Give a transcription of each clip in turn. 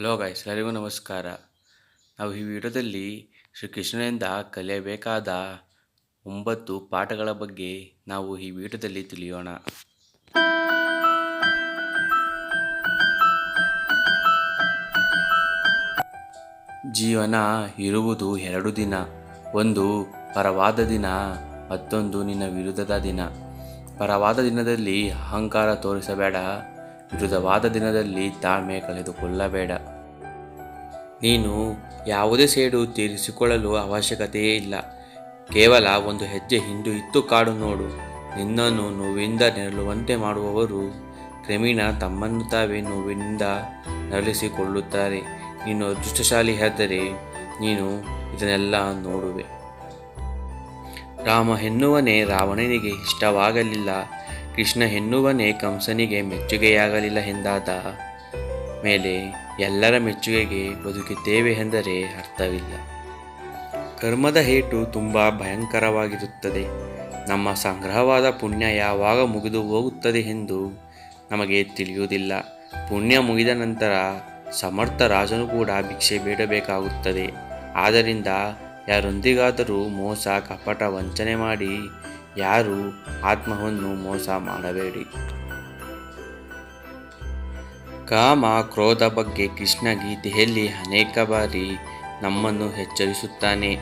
Hello guys ಎಲ್ಲರಿಗೂ ನಮಸ್ಕಾರ. ನಾವು ಈ ವಿಡಿಯೋದಲ್ಲಿ ಶ್ರೀ ಕೃಷ್ಣನಿಂದ ಕಲಿಯಬೇಕಾದ ಒಂಬತ್ತು ಪಾಠಗಳ ಬಗ್ಗೆ ನಾವು ಈ ವಿಡಿಯೋದಲ್ಲಿ ತಿಳಿಯೋಣ. ಜೀವನ ಇರುವುದು ಎರಡು ದಿನ. ಒಂದು ಪರವಾದ ದಿನ, ಮತ್ತೊಂದು ನಿನ್ನ ವಿರುದ್ಧದ ದಿನ. ಪರವಾದ ದಿನದಲ್ಲಿ ಅಹಂಕಾರ ತೋರಿಸಬೇಡ. ವಿರುದ್ಧವಾದ ದಿನದಲ್ಲಿ ತಾಳ್ಮೆ ಕಳೆದುಕೊಳ್ಳಬೇಡ. ನೀನು ಯಾವುದೇ ಸೇಡು ತೀರಿಸಿಕೊಳ್ಳಲು ಅವಶ್ಯಕತೆಯೇ ಇಲ್ಲ. ಕೇವಲ ಒಂದು ಹೆಜ್ಜೆ ಹಿಂದು ಇತ್ತು ಕಾಡು ನೋಡು. ನಿನ್ನನ್ನು ನೋವಿಂದ ನೆರಳುವಂತೆ ಮಾಡುವವರು ಕ್ರಮೇಣ ತಮ್ಮನ್ನು ತಾವೇ ನೋವಿನಿಂದ ನರಳಿಸಿಕೊಳ್ಳುತ್ತಾರೆ. ನೀನು ಅದೃಷ್ಟಶಾಲಿ ಆದರೆ ನೀನು ಇದನ್ನೆಲ್ಲ ನೋಡುವೆ. ರಾಮ ಎನ್ನುವನೇ ರಾವಣನಿಗೆ ಇಷ್ಟವಾಗಲಿಲ್ಲ. ಕೃಷ್ಣ ಎನ್ನುವನೇ ಕಂಸನಿಗೆ ಮೆಚ್ಚುಗೆಯಾಗಲಿಲ್ಲ ಎಂದಾದ. ಮೇಲೆ ಎಲ್ಲರ ಮೆಚ್ಚುಗೆಗೆ ಬದುಕಿದ್ದೇವೆ ಎಂದರೆ ಅರ್ಥವಿಲ್ಲ. ಕರ್ಮದ ಹೇಟು ತುಂಬ ಭಯಂಕರವಾಗಿರುತ್ತದೆ. ನಮ್ಮ ಸಂಗ್ರಹವಾದ ಪುಣ್ಯ ಯಾವಾಗ ಮುಗಿದು ಹೋಗುತ್ತದೆ ಎಂದು ನಮಗೆ ತಿಳಿಯುವುದಿಲ್ಲ. ಪುಣ್ಯ ಮುಗಿದ ನಂತರ ಸಮರ್ಥ ರಾಜನು ಕೂಡ ಭಿಕ್ಷೆ ಬೇಡಬೇಕಾಗುತ್ತದೆ. ಆದ್ದರಿಂದ ಯಾರೊಂದಿಗಾದರೂ ಮೋಸ, ಕಪಟ, ವಂಚನೆ ಮಾಡಿ, ಯಾರು ಆತ್ಮವನ್ನು ಮೋಸ ಮಾಡಬೇಡಿ. ಕಾಮ, ಕ್ರೋಧ ಬಗ್ಗೆ ಕೃಷ್ಣ ಗೀತೆಯಲ್ಲಿ ಅನೇಕ ಬಾರಿ ನಮ್ಮನ್ನು ಎಚ್ಚರಿಸುತ್ತಾನೆ.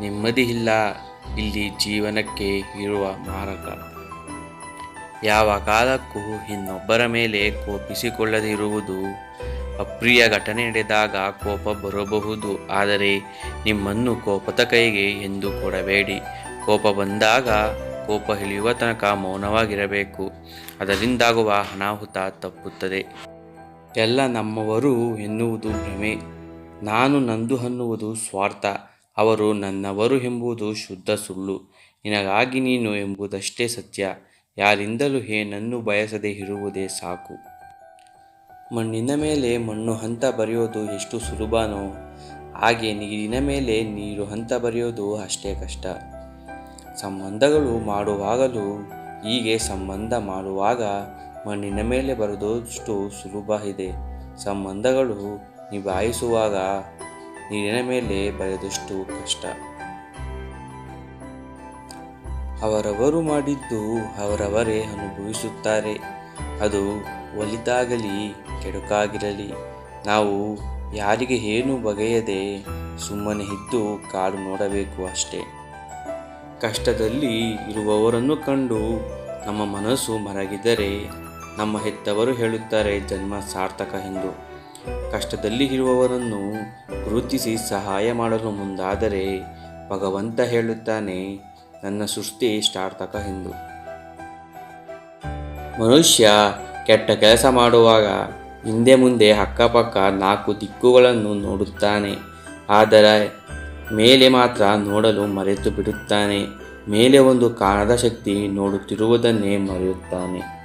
ನೆಮ್ಮದಿ ಇಲ್ಲ, ಇಲ್ಲಿ ಜೀವನಕ್ಕೆ ಇರುವ ಮಾರಕ. ಯಾವ ಕಾಲಕ್ಕೂ ಇನ್ನೊಬ್ಬರ ಮೇಲೆ ಕೋಪಿಸಿಕೊಳ್ಳದಿರುವುದು ಅಪ್ರಿಯ ಘಟನೆ ನಡೆದಾಗ ಕೋಪ ಬರಬಹುದು, ಆದರೆ ನಿಮ್ಮನ್ನು ಕೋಪದ ಕೈಗೆ ಎಂದು ಕೊಡಬೇಡಿ. ಕೋಪ ಬಂದಾಗ ಕೋಪ ಇಳಿಯುವ ತನಕ ಮೌನವಾಗಿರಬೇಕು. ಅದರಿಂದಾಗುವ ಅನಾಹುತ ತಪ್ಪುತ್ತದೆ. ಎಲ್ಲ ನಮ್ಮವರು ಎನ್ನುವುದು ಭ್ರಮೆ. ನಾನು ನಂದು ಅನ್ನುವುದು ಸ್ವಾರ್ಥ. ಅವರು ನನ್ನವರು ಎಂಬುದು ಶುದ್ಧ ಸುಳ್ಳು. ನಿನಗಾಗಿ ನೀನು ಎಂಬುದಷ್ಟೇ ಸತ್ಯ. ಯಾರಿಂದಲೂ ಏನನ್ನು ಬಯಸದೆ ಇರುವುದೇ ಸಾಕು. ಮಣ್ಣಿನ ಮೇಲೆ ಮಣ್ಣು ಹಂತ ಬರೆಯೋದು ಎಷ್ಟು ಸುಲಭನೋ, ಹಾಗೆ ನೀರಿನ ಮೇಲೆ ನೀರು ಹಂತ ಬರೆಯೋದು ಅಷ್ಟೇ ಕಷ್ಟ. ಸಂಬಂಧಗಳು ಮಾಡುವಾಗಲೂ ಹೀಗೆ ಸಂಬಂಧ ಮಾಡುವಾಗ ಮಣ್ಣಿನ ಮೇಲೆ ಬರೆದಷ್ಟು ಸುಲಭ ಇದೆ. ಸಂಬಂಧಗಳು ನಿಭಾಯಿಸುವಾಗ ನೀರಿನ ಮೇಲೆ ಬರೆದಷ್ಟು ಕಷ್ಟ. ಅವರವರು ಮಾಡಿದ್ದು ಅವರವರೇ ಅನುಭವಿಸುತ್ತಾರೆ. ಅದು ಒಲಿತಾಗಲಿ ಕೆಡುಕಾಗಿರಲಿ, ನಾವು ಯಾರಿಗೆ ಏನೂ ಬಗೆಯದೆ ಸುಮ್ಮನೆ ಇದ್ದು ಕಾಡು ನೋಡಬೇಕು ಅಷ್ಟೇ. ಕಷ್ಟದಲ್ಲಿ ಇರುವವರನ್ನು ಕಂಡು ನಮ್ಮ ಮನಸ್ಸು ಮರಗಿದರೆ, ನಮ್ಮ ಹೆತ್ತವರು ಹೇಳುತ್ತಾರೆ, ಜನ್ಮ ಸಾರ್ಥಕ ಎಂದು. ಕಷ್ಟದಲ್ಲಿ ಇರುವವರನ್ನು ಗುರುತಿಸಿ ಸಹಾಯ ಮಾಡಲು ಮುಂದಾದರೆ ಭಗವಂತ ಹೇಳುತ್ತಾನೆ, ನನ್ನ ಸೃಷ್ಟಿ ಸಾರ್ಥಕ ಎಂದು. ಮನುಷ್ಯ ಕೆಟ್ಟ ಕೆಲಸ ಮಾಡುವಾಗ ಹಿಂದೆ ಮುಂದೆ ಅಕ್ಕಪಕ್ಕ ನಾಲ್ಕು ದಿಕ್ಕುಗಳನ್ನು ನೋಡುತ್ತಾನೆ. ಆದರೆ ಮೇಲೆ ಮಾತ್ರ ನೋಡಲು ಮರೆತು ಬಿಡುತ್ತಾನೆ. ಮೇಲೆ ಒಂದು ಕಾಣದ ಶಕ್ತಿ ನೋಡುತ್ತಿರುವುದನ್ನೇ ಮರೆಯುತ್ತಾನೆ.